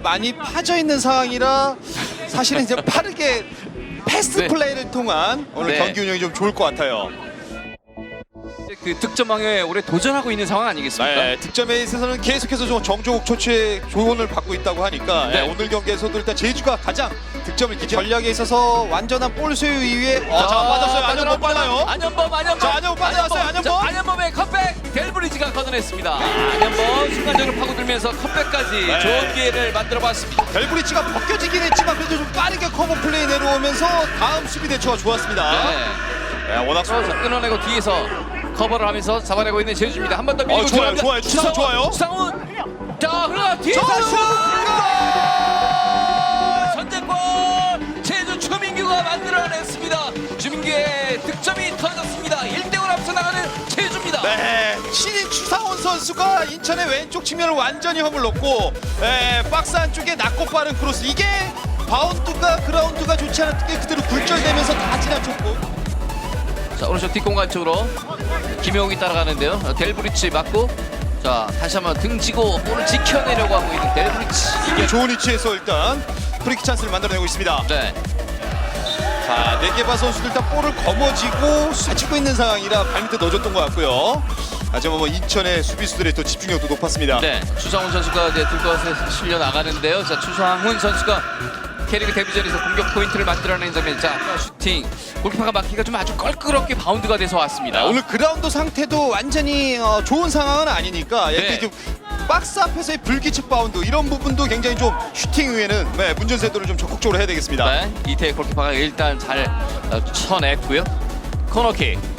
많이 파져 있는 상황이라 사실은 이제 빠르게 패스트 네. 플레이를 통한 오늘 네. 경기 운영이 좀 좋을 것 같아요. 그 득점왕에 올해 도전하고 있는 상황 아니겠습니까? 네, 득점에 있어서는 계속해서 좀 정조국 초치의 조언을 받고 있다고 하니까 네. 예, 오늘 경기에서도 일단 제주가 가장 득점을 기지 전략에 있어서 완전한 볼 소유 이후에 어, 자 빠졌어요. 안녕범 빨라요. 안현범, 안현범. 자, 안현범 빠져나왔어요, 안현범. 델브리지가 걷어냈습니다. 안현범 순간적으로 파고들면서 컵백까지 네. 좋은 기회를 만들어봤습니다. 벨브리치가 벗겨지긴 했지만 그래도 좀 빠르게 커버 플레이 내려오면서 다음 수비 대처가 좋았습니다. 네. 네, 워낙 서서 끊어내고 뒤에서 커버를 하면서 잡아내고 있는 제주입니다. 한 번 더 밀고 어, 좋아요, 들어갑니다. 좋아요. 추상훈 좋아요. 추상훈. 자, 흘러 뒤에서! 선제골 제주 주민규가 만들어냈습니다. 주민규의 득점이 터졌습니다. 1대5 앞서 나가는 제주입니다. 네, 신인 추상훈 선수가 인천의 왼쪽 측면을 완전히 허물렀고 네, 박스 안쪽에 낮고 빠른 크로스 이게 바운드가 그라운드가 좋지 않았던 게 그대로 굴절되면서 다 지나쳤고 자 오른쪽 뒷공간 쪽으로 김용욱이 따라가는데요. 어, 델브리치 맞고 자 다시 한번 등지고 볼을 지켜내려고 하고 있는 델브리치. 이게 좋은 위치에서 일단 프리킥 찬스를 만들어내고 있습니다. 네. 자, 네개바 선수들 일단 볼을 거머쥐고 쏴치고 있는 상황이라 발밑에 넣어줬던 것 같고요. 하지만 뭐 인천의 수비수들의 또 집중력도 높았습니다. 네. 추상훈 선수가 이제 들것에 실려 나가는데요. 자 추상훈 선수가 캐리그 데뷔전에서 공격 포인트를 만들어낸 장면. 자 슈팅 골키퍼가 막기가 좀 아주 껄끄럽게 바운드가 돼서 왔습니다. 네, 오늘 그라운드 상태도 완전히 어, 좋은 상황은 아니니까 네. 이렇게 좀 박스 앞에서의 불규칙 바운드 이런 부분도 굉장히 좀 슈팅 후에는 네, 문전세도를 좀 적극적으로 해야 되겠습니다. 네. 이태희 골키퍼가 일단 잘 어, 쳐냈고요. 코너킥.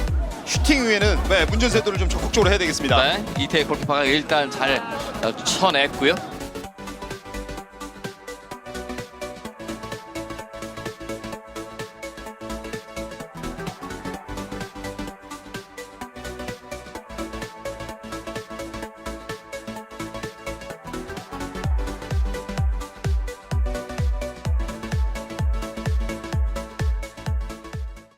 슈팅 후에는 네, 문전세도를 좀 적극적으로 해야 되겠습니다. 네. 이태희 골키퍼가 일단 잘 어, 쳐냈고요.